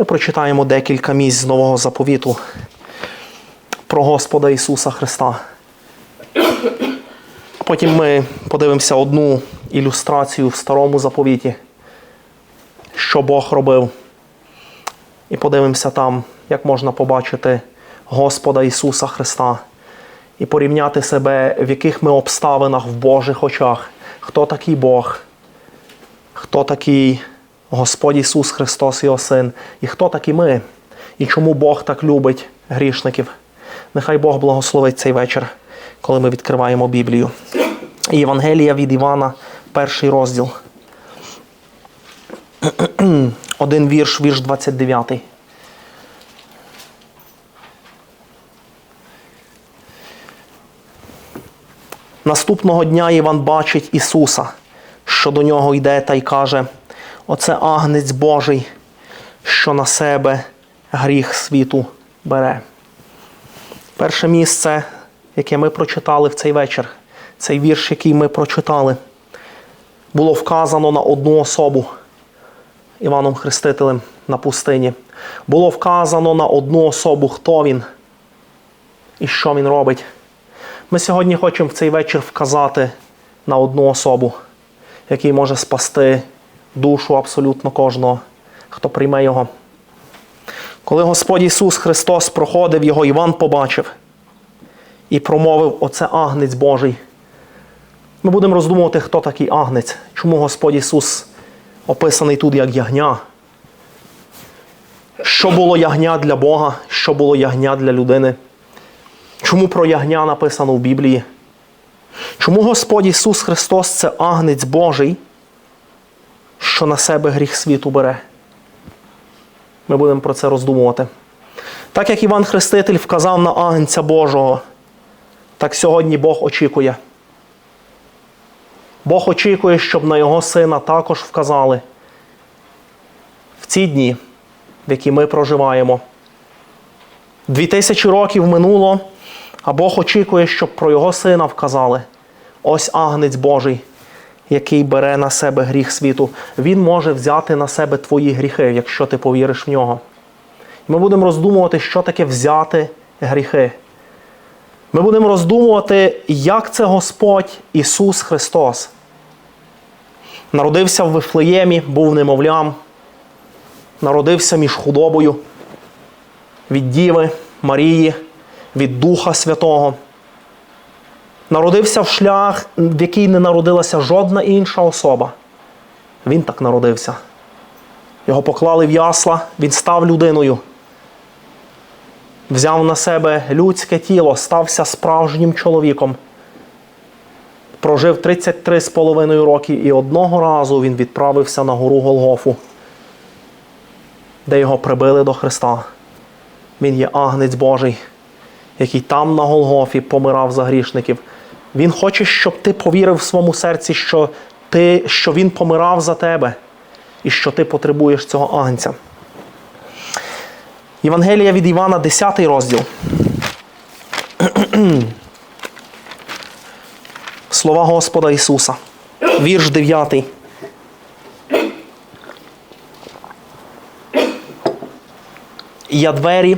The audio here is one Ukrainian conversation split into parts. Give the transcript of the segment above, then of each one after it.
Ми прочитаємо декілька місць з Нового заповіту про Господа Ісуса Христа. Потім ми подивимося одну ілюстрацію в старому заповіті, що Бог робив. І подивимося там, як можна побачити Господа Ісуса Христа і порівняти себе, в яких ми обставинах в Божих очах, хто такий Бог, хто такий Господь Ісус Христос, Його Син, і хто такі ми, і чому Бог так любить грішників. Нехай Бог благословить цей вечір, коли ми відкриваємо Біблію. Євангелія від Івана, перший розділ. Один вірш, вірш 29. Наступного дня Іван бачить Ісуса, що до нього йде та й каже: Оце агнець Божий, що на себе гріх світу бере. Перше місце, яке ми прочитали в цей вечір, цей вірш, який ми прочитали, було вказано на одну особу Іваном Хрестителем на пустині. Було вказано на одну особу, хто він і що він робить. Ми сьогодні хочемо в цей вечір вказати на одну особу, який може спасти душу абсолютно кожного, хто прийме його. Коли Господь Ісус Христос проходив, його Іван побачив і промовив: Оце агнець Божий. Ми будемо роздумувати, хто такий агнець, чому Господь Ісус описаний тут як ягня. Що було ягня для Бога, що було ягня для людини. Чому про ягня написано в Біблії? Чому Господь Ісус Христос це агнець Божий, що на себе гріх світу бере? Ми будемо про це роздумувати. Так як Іван Хреститель вказав на агнця Божого, так сьогодні Бог очікує. Бог очікує, щоб на Його сина також вказали в ці дні, в які ми проживаємо. Дві тисячі років минуло, а Бог очікує, щоб про Його сина вказали. Ось агнець Божий, який бере на себе гріх світу. Він може взяти на себе твої гріхи, якщо ти повіриш в нього. Ми будемо роздумувати, що таке взяти гріхи. Ми будемо роздумувати, як це Господь Ісус Христос. Народився в Вифлеємі, був немовлям, народився між худобою від Діви, Марії, від Духа Святого. Народився в шлях, в який не народилася жодна інша особа. Він так народився. Його поклали в ясла, він став людиною. Взяв на себе людське тіло, стався справжнім чоловіком. Прожив 33,5 роки і одного разу він відправився на гору Голгофу, де його прибили до Христа. Він є агнець Божий, який там на Голгофі помирав за грішників. Він хоче, щоб ти повірив в своєму серці, що, ти, що Він помирав за тебе і що ти потребуєш цього агнця. Євангелія від Івана, 10 розділ. Слова Господа Ісуса. Вірш 9. Я двері,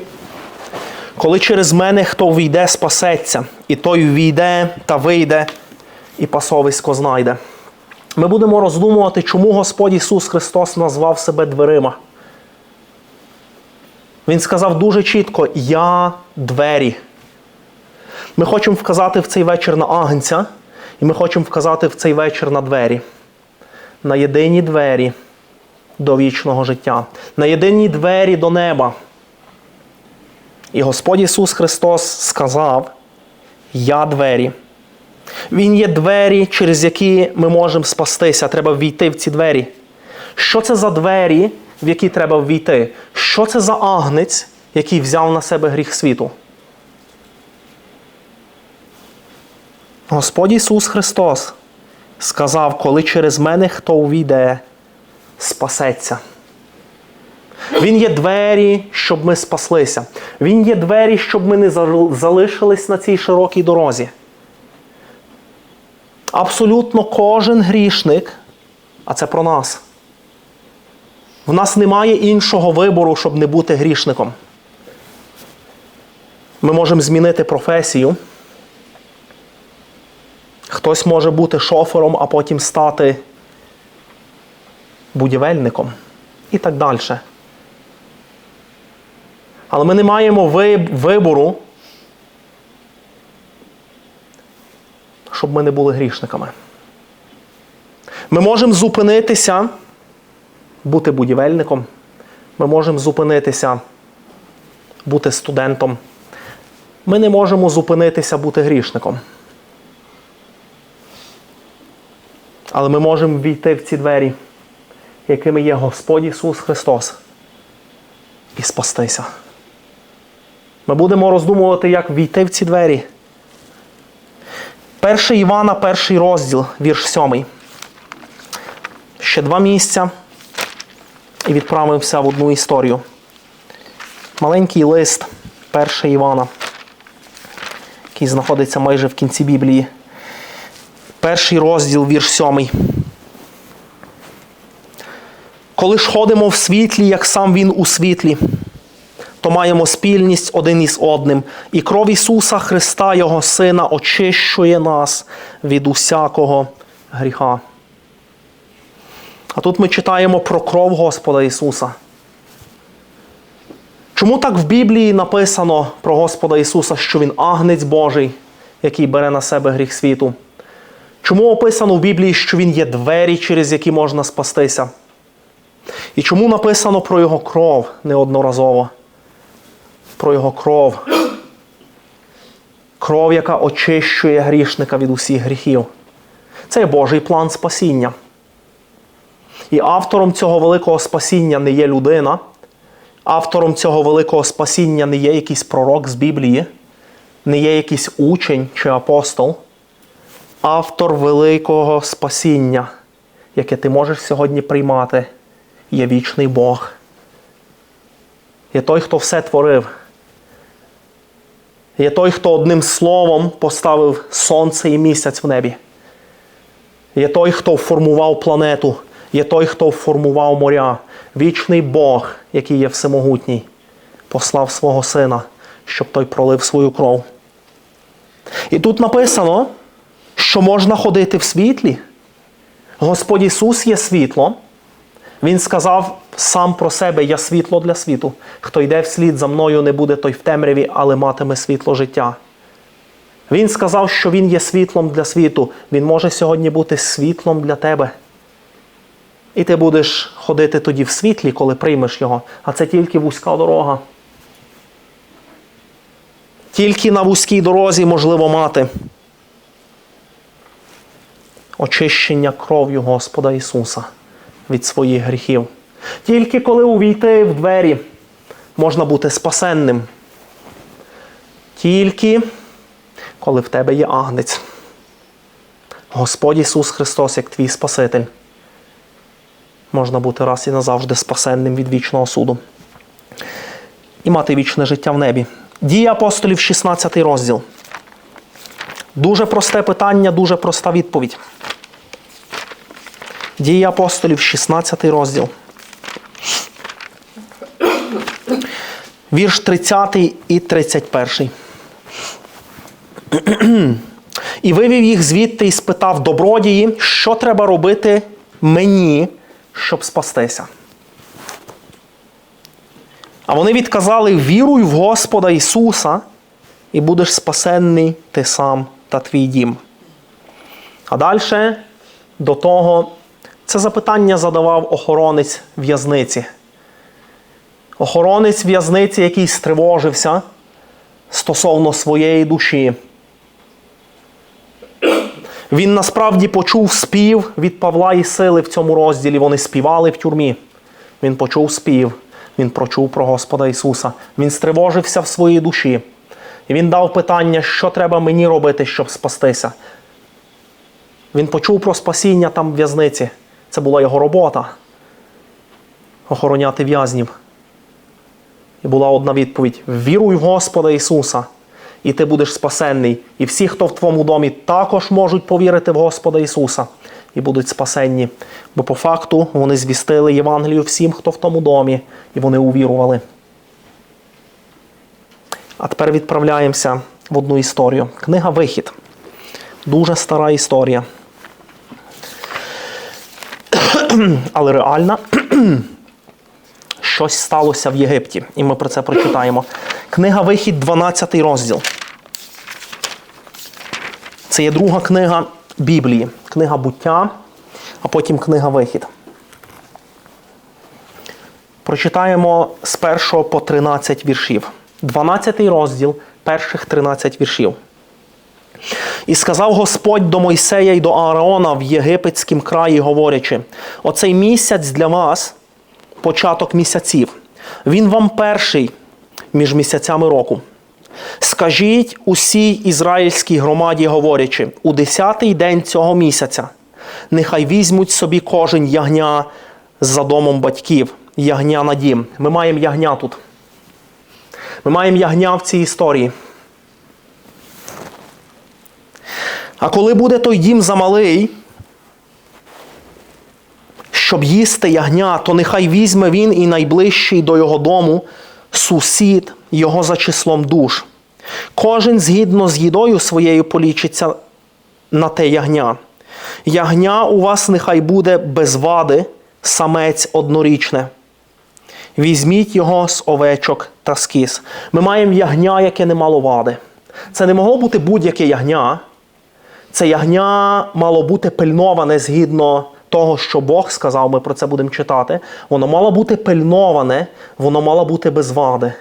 коли через мене хто війде, спасеться, і той війде та вийде, і пасовисько знайде. Ми будемо роздумувати, чому Господь Ісус Христос назвав себе дверима. Він сказав дуже чітко: Я двері. Ми хочемо вказати в цей вечір на агнця, і ми хочемо вказати в цей вечір на двері, на єдині двері до вічного життя, на єдині двері до неба. І Господь Ісус Христос сказав: Я двері. Він є двері, через які ми можемо спастися. Треба ввійти в ці двері. Що це за двері, в які треба ввійти? Що це за агнець, який взяв на себе гріх світу? Господь Ісус Христос сказав, коли через мене хто увійде, спасеться. Він є двері, щоб ми спаслися. Він є двері, щоб ми не залишились на цій широкій дорозі. Абсолютно кожен грішник, а це про нас. В нас немає іншого вибору, щоб не бути грішником. Ми можемо змінити професію. Хтось може бути шофером, а потім стати будівельником і так далі. Але ми не маємо вибору, щоб ми не були грішниками. Ми можемо зупинитися, бути будівельником. Ми можемо зупинитися, бути студентом. Ми не можемо зупинитися бути грішником. Але ми можемо війти в ці двері, якими є Господь Ісус Христос, і спастися. Ми будемо роздумувати, як війти в ці двері. 1 Івана, перший розділ, вірш 7. Ще два місця і відправимося в одну історію. Маленький лист 1 Івана, який знаходиться майже в кінці Біблії. Перший розділ, вірш 7. Коли ж ходимо в світлі, як сам Він у світлі, то маємо спільність один із одним, і кров Ісуса Христа, Його Сина, очищує нас від усякого гріха. А тут ми читаємо про кров Господа Ісуса. Чому так в Біблії написано про Господа Ісуса, що Він агнець Божий, який бере на себе гріх світу? Чому описано в Біблії, що Він є двері, через які можна спастися? І чому написано про Його кров неодноразово? Про Його кров. Кров, яка очищує грішника від усіх гріхів. Це є Божий план спасіння. І автором цього великого спасіння не є людина, автором цього великого спасіння не є якийсь пророк з Біблії, не є якийсь учень чи апостол. Автор великого спасіння, яке ти можеш сьогодні приймати, є вічний Бог. Є той, хто все творив. Є той, хто одним словом поставив сонце і місяць в небі. Є той, хто формував планету, є той, хто формував моря. Вічний Бог, який є всемогутній, послав свого сина, щоб той пролив свою кров. І тут написано, що можна ходити в світлі. Господь Ісус є світло. Він сказав сам про себе: Я світло для світу. Хто йде вслід за мною, не буде той в темряві, але матиме світло життя. Він сказав, що Він є світлом для світу. Він може сьогодні бути світлом для тебе. І ти будеш ходити тоді в світлі, коли приймеш його. А це тільки вузька дорога. Тільки на вузькій дорозі можливо мати очищення кров'ю Господа Ісуса від своїх гріхів. Тільки коли увійти в двері, можна бути спасенним. Тільки коли в тебе є агнець. Господь Ісус Христос, як твій Спаситель, можна бути раз і назавжди спасенним від вічного суду і мати вічне життя в небі. Дії апостолів, 16 розділ. Дуже просте питання, дуже проста відповідь. Дії апостолів, 16 розділ. Вірш 30 і 31. І вивів їх звідти і спитав добродії, що треба робити мені, щоб спастися. А вони відказали: віруй в Господа Ісуса, і будеш спасенний ти сам та твій дім. А далі до того це запитання задавав охоронець в'язниці. Охоронець в'язниці, який стривожився стосовно своєї душі. Він насправді почув спів від Павла і Сили в цьому розділі. Вони співали в тюрмі. Він почув спів, він прочув про Господа Ісуса. Він стривожився в своїй душі. І він дав питання, що треба мені робити, щоб спастися. Він почув про спасіння там в'язниці. Це була його робота охороняти в'язнів. Була одна відповідь: віруй в Господа Ісуса, і ти будеш спасенний. І всі, хто в твоєму домі, також можуть повірити в Господа Ісуса. і будуть спасенні. Бо по факту вони звістили Євангелію всім, хто в тому домі, і вони увірували. А тепер відправляємося в одну історію. Книга Вихід. Дуже стара історія. Але реальна. Щось сталося в Єгипті, і ми про це прочитаємо. Книга Вихід, 12 розділ. Це є друга книга Біблії. Книга буття, а потім книга Вихід. Прочитаємо з 1 по 13 віршів. 12 розділ, перших 13 віршів. І сказав Господь до Мойсея і до Аарона в єгипетськім краї, говорячи: Оцей місяць для вас початок місяців. Він вам перший між місяцями року. Скажіть усій ізраїльській громаді, говорячи, у десятий день цього місяця нехай візьмуть собі кожен ягня за домом батьків, ягня на дім. Ми маємо ягня тут. Ми маємо ягня в цій історії. А коли буде той дім замалий, щоб їсти ягня, то нехай візьме він і найближчий до його дому сусід його за числом душ. Кожен згідно з їдою своєю полічиться на те ягня. Ягня у вас нехай буде без вади, самець однорічне. Візьміть його з овечок та з. Ми маємо ягня, яке не мало вади. Це не могло бути будь-яке ягня. Це ягня мало бути пильноване згідно того, що Бог сказав, ми про це будемо читати. Воно мало бути пильноване, воно мало бути без вади.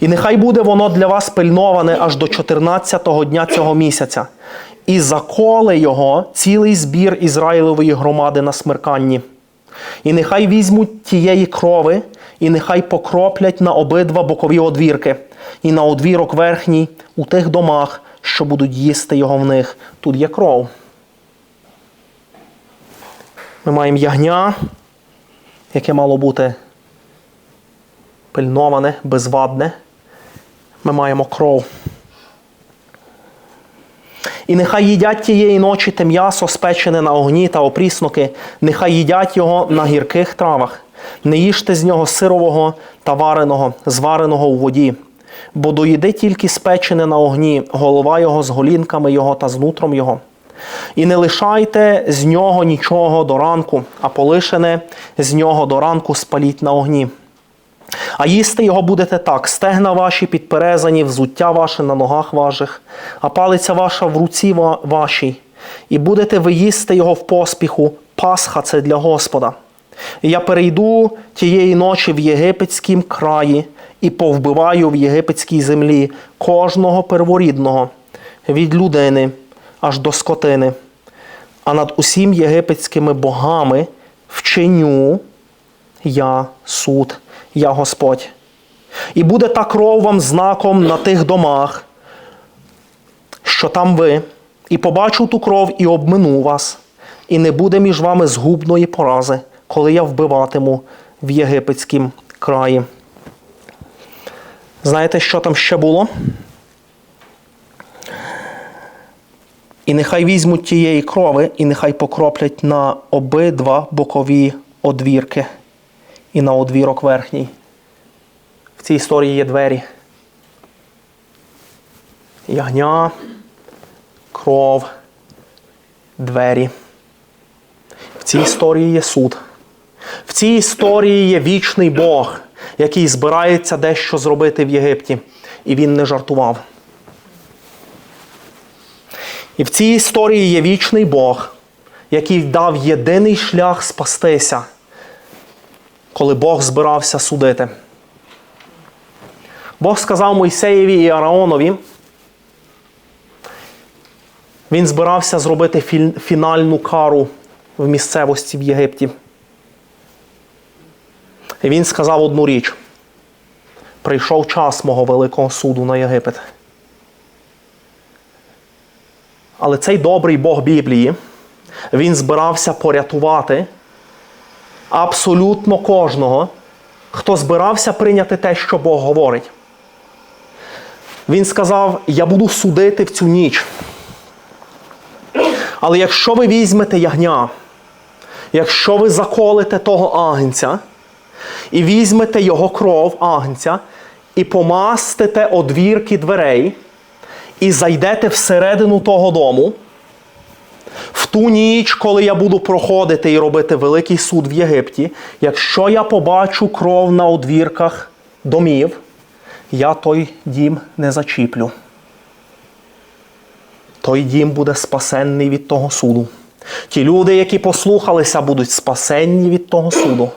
І нехай буде воно для вас пильноване аж до 14-го дня цього місяця. І заколе його цілий збір Ізраїлової громади на смерканні. І нехай візьмуть тієї крови, і нехай покроплять на обидва бокові одвірки, і на одвірок верхній у тих домах, що будуть їсти його в них. Тут є кров. Ми маємо ягня, яке мало бути пильноване, безвадне. Ми маємо кров. І нехай їдять тієї ночі те м'ясо, спечене на огні та опрісноки, нехай їдять його на гірких травах, не їжте з нього сирового та вареного, звареного у воді, бо доїди тільки спечене на огні, голова його з голінками його та з нутром його. І не лишайте з нього нічого до ранку, а полишене з нього до ранку спаліть на огні. А їсти його будете так: стегна ваші підперезані, взуття ваше на ногах ваших, а палиця ваша в руці вашій. І будете ви їсти його в поспіху, Пасха це для Господа. І я перейду тієї ночі в єгипетськім краї і повбиваю в єгипетській землі кожного перворідного від людини аж до скотини. А над усім єгипетськими богами вчиню я суд, я Господь. І буде та кров вам знаком на тих домах, що там ви, і побачу ту кров і обмину вас, і не буде між вами згубної порази, коли я вбиватиму в єгипетськім краї. Знаєте, що там ще було? І нехай візьмуть тієї крови, і нехай покроплять на обидва бокові одвірки і на одвірок верхній. В цій історії є двері. Ягня, кров, двері. В цій історії є суд. В цій історії є вічний Бог, який збирається дещо зробити в Єгипті. І він не жартував. І в цій історії є вічний Бог, який дав єдиний шлях спастися, коли Бог збирався судити. Бог сказав Мойсеєві і Араонові, він збирався зробити фінальну кару в місцевості в Єгипті. І він сказав одну річ: прийшов час мого великого суду на Єгипет. Але цей добрий Бог Біблії, він збирався порятувати абсолютно кожного, хто збирався прийняти те, що Бог говорить. Він сказав: Я буду судити в цю ніч. Але якщо ви візьмете ягня, якщо ви заколите того агнця, і візьмете його кров агнця, і помастите одвірки дверей, і зайдете всередину того дому, в ту ніч, коли я буду проходити і робити великий суд в Єгипті, якщо я побачу кров на одвірках домів, я той дім не зачіплю. Той дім буде спасенний від того суду. Ті люди, які послухалися, будуть спасенні від того суду.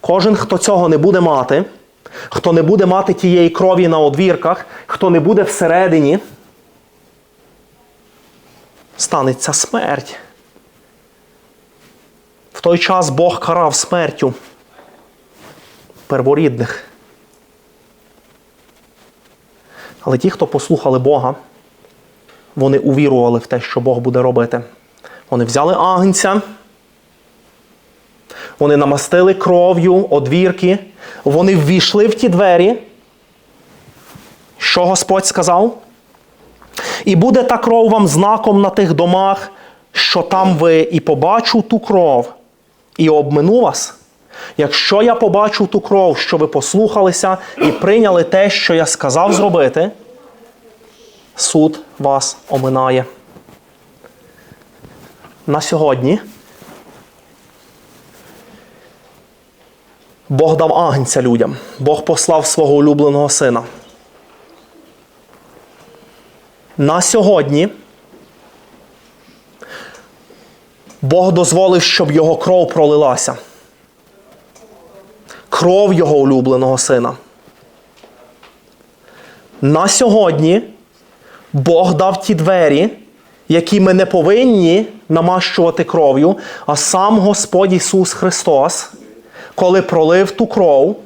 Кожен, хто цього не буде мати, хто не буде мати тієї крові на одвірках, хто не буде всередині, станеться смерть. В той час Бог карав смертю перворідних. Але ті, хто послухали Бога, вони увірували в те, що Бог буде робити. Вони взяли агнця, вони намастили кров'ю одвірки, вони ввійшли в ті двері. Що Господь сказав? І буде та кров вам знаком на тих домах, що там ви і побачу ту кров, і обмину вас. Якщо я побачу ту кров, що ви послухалися і прийняли те, що я сказав зробити, суд вас оминає. На сьогодні Бог дав агнця людям. Бог послав свого улюбленого сина. На сьогодні Бог дозволив, щоб його кров пролилася. Кров його улюбленого сина. На сьогодні Бог дав ті двері, які ми не повинні намащувати кров'ю, а сам Господь Ісус Христос, коли пролив ту кров,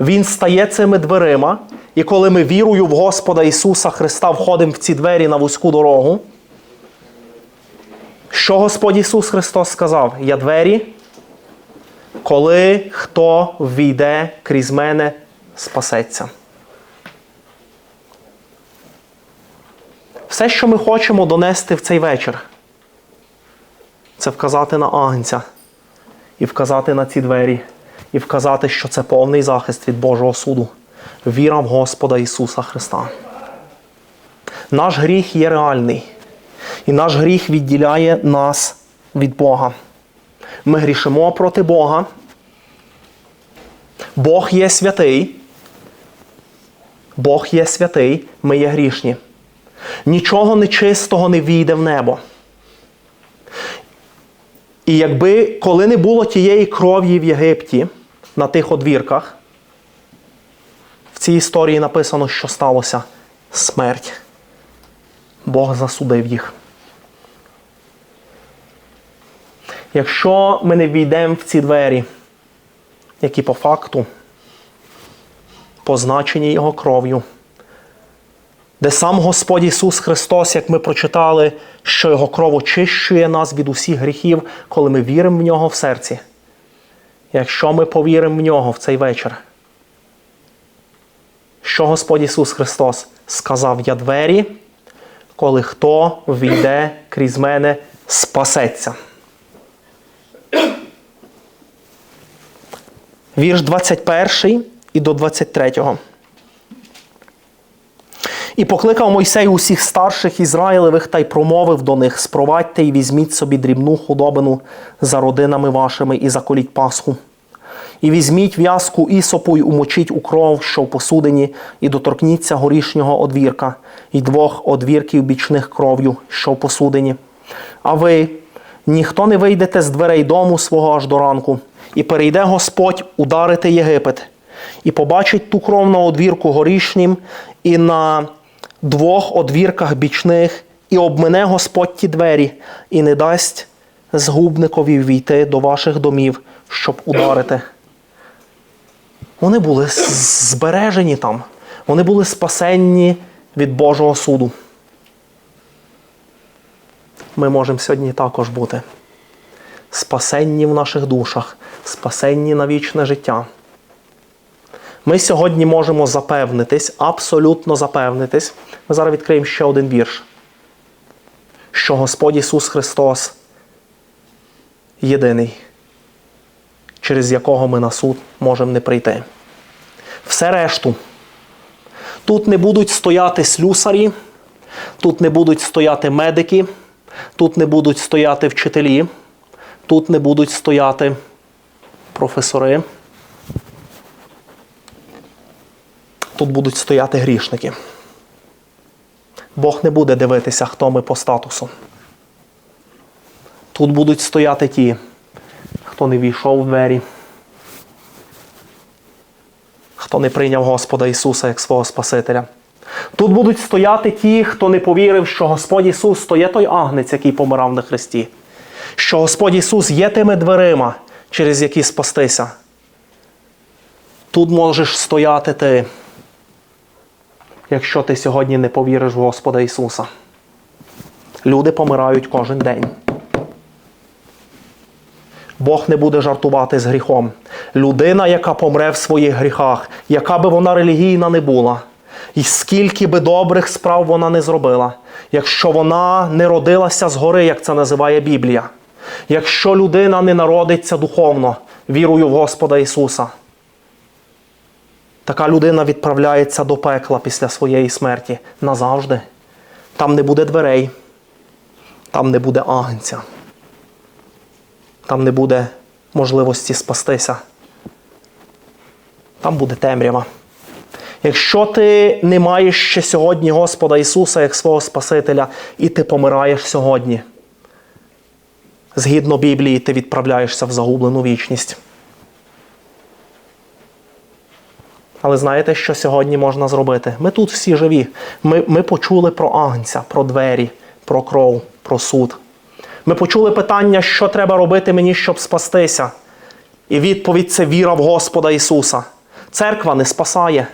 Він стає цими дверима, і коли ми вірою в Господа Ісуса Христа входимо в ці двері на вузьку дорогу, що Господь Ісус Христос сказав? Я двері, коли хто війде крізь мене, спасеться. Все, що ми хочемо донести в цей вечір, це вказати на агнця, і вказати на ці двері, і вказати, що це повний захист від Божого суду. Віра в Господа Ісуса Христа. Наш гріх є реальний, і наш гріх відділяє нас від Бога. Ми грішимо проти Бога. Бог є святий. Бог є святий, ми є грішні. Нічого нечистого не війде в небо. І якби коли не було тієї крові в Єгипті на тих одвірках, в цій історії написано, що сталося смерть. Бог засудив їх. Якщо ми не війдемо в ці двері, які по факту позначені Його кров'ю, де сам Господь Ісус Христос, як ми прочитали, що Його кров очищує нас від усіх гріхів, коли ми віримо в нього в серці. Якщо ми повіримо в нього в цей вечір, що Господь Ісус Христос сказав я двері, коли хто війде крізь мене, спасеться. Вірш 21 і до 23. І покликав Мойсей усіх старших Ізраїлевих та й промовив до них: спровадьте і візьміть собі дрібну худобину за родинами вашими і заколіть Пасху. І візьміть в'язку ісопу й умочіть у кров, що в посудині, і доторкніться горішнього одвірка, і двох одвірків бічних кров'ю, що в посудині. А ви ніхто не вийдете з дверей дому свого аж до ранку, і перейде Господь ударити Єгипет, і побачить ту кров на одвірку горішнім, і на двох одвірках бічних, і обмине Господь ті двері, і не дасть згубникові війти до ваших домів, щоб ударити. Вони були збережені там, вони були спасенні від Божого суду. Ми можемо сьогодні також бути спасенні в наших душах, спасенні на вічне життя. Ми сьогодні можемо запевнитись, абсолютно запевнитись. Ми зараз відкриємо ще один вірш. що Господь Ісус Христос єдиний, через якого ми на суд можемо не прийти. Все решту. Тут не будуть стояти слюсарі, тут не будуть стояти медики, тут не будуть стояти вчителі, тут не будуть стояти професори. Тут будуть стояти грішники. Бог не буде дивитися, хто ми по статусу. Тут будуть стояти ті, хто не війшов в двері, хто не прийняв Господа Ісуса як свого Спасителя. Тут будуть стояти ті, хто не повірив, що Господь Ісус то є той агнець, який помирав на Христі, що Господь Ісус є тими дверима, через які спастися. Тут можеш стояти ти, якщо ти сьогодні не повіриш в Господа Ісуса. Люди помирають кожен день. Бог не буде жартувати з гріхом. Людина, яка помре в своїх гріхах, яка би вона релігійна не була, і скільки би добрих справ вона не зробила, якщо вона не родилася згори, як це називає Біблія, якщо людина не народиться духовно, вірою в Господа Ісуса, така людина відправляється до пекла після своєї смерті назавжди. Там не буде дверей, там не буде агнця там не буде можливості спастися. Там буде темрява. Якщо ти не маєш ще сьогодні Господа Ісуса як свого Спасителя, і ти помираєш сьогодні, згідно Біблії, ти відправляєшся в загублену вічність. Але знаєте, що сьогодні можна зробити? Ми тут всі живі. Ми, ми почули про Агнця, про двері, про кров, про суд. Ми почули питання, що треба робити мені, щоб спастися. І відповідь це віра в Господа Ісуса. Церква не спасає.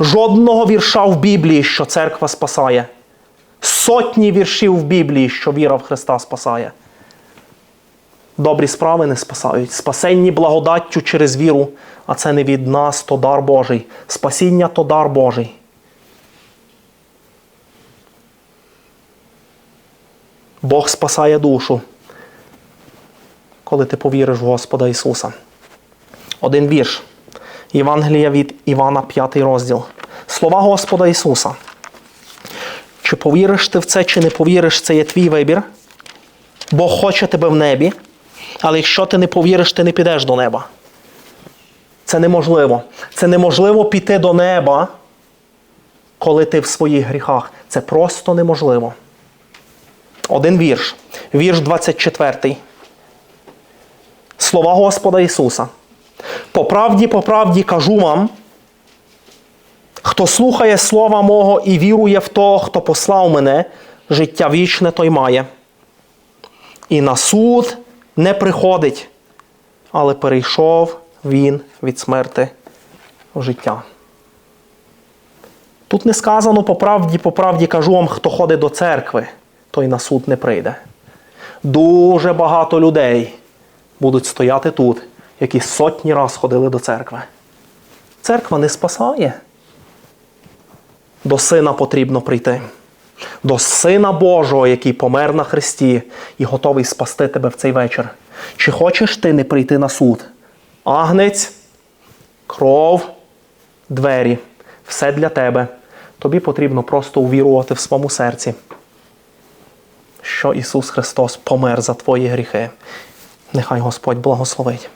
Жодного вірша в Біблії, що церква спасає. Сотні віршів в Біблії, що віра в Христа спасає. Добрі справи не спасають. Спасенні благодаттю через віру, а це не від нас, то дар Божий. Спасіння то дар Божий. Бог спасає душу, коли ти повіриш в Господа Ісуса. Один вірш. Євангелія від Івана, 5 розділ. Слова Господа Ісуса. Чи повіриш ти в це, чи не повіриш, це є твій вибір. Бог хоче тебе в небі, але якщо ти не повіриш, ти не підеш до неба. Це неможливо. Це неможливо піти до неба, коли ти в своїх гріхах. Це просто неможливо. Один вірш. Вірш 24. Слова Господа Ісуса. По правді, по правді кажу вам, хто слухає слова мого і вірує в того, хто послав мене, життя вічне той має. І на суд не приходить, але перейшов він від смерти життя. Тут не сказано по правді, по правді кажу вам, хто ходить до церкви той на суд не прийде. Дуже багато людей будуть стояти тут, які сотні раз ходили до церкви. Церква не спасає. До Сина потрібно прийти. До Сина Божого, який помер на Христі і готовий спасти тебе в цей вечір. Чи хочеш ти не прийти на суд? Агнець, кров, двері все для тебе. Тобі потрібно просто увірувати в своєму серці що Ісус Христос помер за твої гріхи. Нехай Господь благословить.